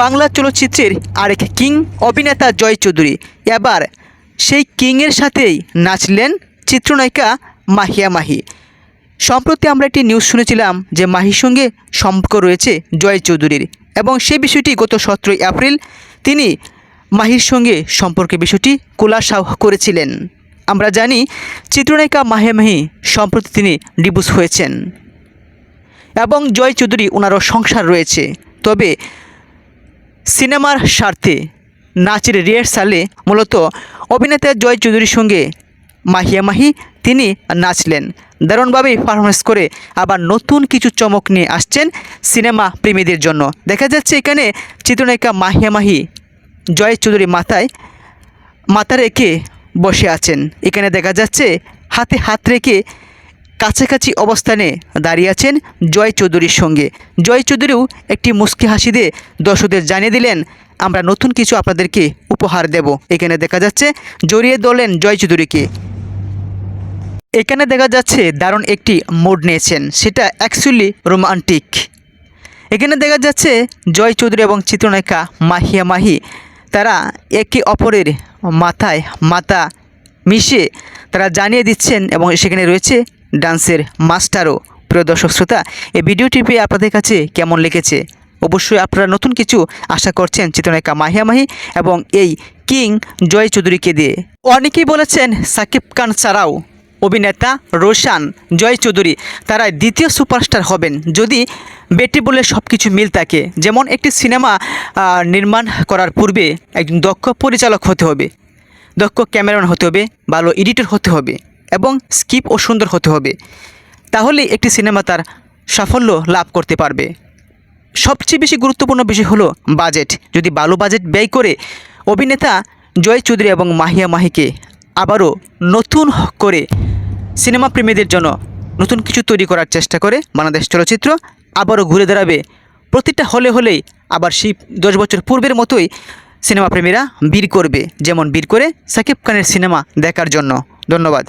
বাংলা চলচ্চিত্রের আরেক কিং অভিনেতা জয় চৌধুরী। এবার সেই কিংয়ের সাথেই নাচলেন চিত্রনায়িকা মাহিয়া মাহি। সম্প্রতি আমরা একটি নিউজ শুনেছিলাম যে মাহির সঙ্গে সম্পর্ক রয়েছে জয় চৌধুরীর এবং সেই বিষয়টি গত সতেরোই এপ্রিল তিনি মাহির সঙ্গে সম্পর্কের বিষয়টি খোলাসা করেছিলেন। আমরা জানি চিত্রনায়িকা মাহিয়া মাহি সম্প্রতি তিনি ডিভোর্স হয়েছেন এবং জয় চৌধুরী ওনারও সংসার রয়েছে। তবে সিনেমার স্বার্থে নাচের রিহার্সালে মূলত অভিনেতা জয় চৌধুরীর সঙ্গে মাহিয়া মাহি তিনি নাচলেন। দারুণভাবেই পারফরমেন্স করে আবার নতুন কিছু চমক নিয়ে আসছেন সিনেমা প্রেমীদের জন্য। দেখা যাচ্ছে এখানে চিত্রনায়িকা মাহিয়া মাহি জয় চৌধুরী মাথায় মাথা রেখে বসে আছেন। এখানে দেখা যাচ্ছে হাতে হাত রেখে কাছাকাছি অবস্থানে দাঁড়িয়ে আছেন জয় চৌধুরীর সঙ্গে। জয় চৌধুরীও একটি মুস্কি হাসি দিয়ে দর্শকদের জানিয়ে দিলেন, আমরা নতুন কিছু আপনাদেরকে উপহার দেব। এখানে দেখা যাচ্ছে জড়িয়ে ধরলেন জয় চৌধুরীকে। এখানে দেখা যাচ্ছে দারুণ একটি মোড নিয়েছেন, সেটা অ্যাকচুয়ালি রোমান্টিক এখানে দেখা যাচ্ছে জয় চৌধুরী এবং চিত্রনায়িকা মাহিয়া মাহি, তারা একে অপরের মাথায় মাথা মিশে তারা জানিয়ে দিচ্ছেন এবং সেখানে রয়েছে ডান্সের মাস্টারও। প্রিয় দর্শক শ্রোতা, এই ভিডিওটি পেয়ে আপনাদের কাছে কেমন লেগেছে? অবশ্যই আপনারা নতুন কিছু আশা করছেন চিত্রনায়িকা মাহিয়া মাহি এবং এই কিং জয় চৌধুরীকে দিয়ে। অনেকেই বলেছেন সাকিব খান ছাড়াও অভিনেতা রোশান জয় চৌধুরী তারা দ্বিতীয় সুপারস্টার হবেন যদি বেটি বলে সব কিছু মিল থাকে। যেমন একটি সিনেমা নির্মাণ করার পূর্বে একজন দক্ষ পরিচালক হতে হবে, দক্ষ ক্যামেরাম্যান হতে হবে, ভালো এডিটর হতে হবে। এবং স্কিপ ও সুন্দর হতে হবে। তাহলে একটি সিনেমা তার সাফল্য লাভ করতে পারবে। সবচেয়ে বেশি গুরুত্বপূর্ণ বিষয় হলো বাজেট। যদি ভালো বাজেট ব্যয় করে, অভিনেতা জয় চৌধুরী এবং মাহিয়া মাহিকে আবারও নতুন করে সিনেমা প্রেমীদের জন্য নতুন কিছু তৈরি করার চেষ্টা করে বাংলাদেশ চলচ্চিত্র আবারও ঘুরে দাঁড়াবে। প্রতিটা হলে হলেই আবার সেই দশ বছর পূর্বের মতোই সিনেমা প্রেমীরা বীর করবে, যেমন বীর করে সাকিব খানের সিনেমা দেখার জন্য। ধন্যবাদ।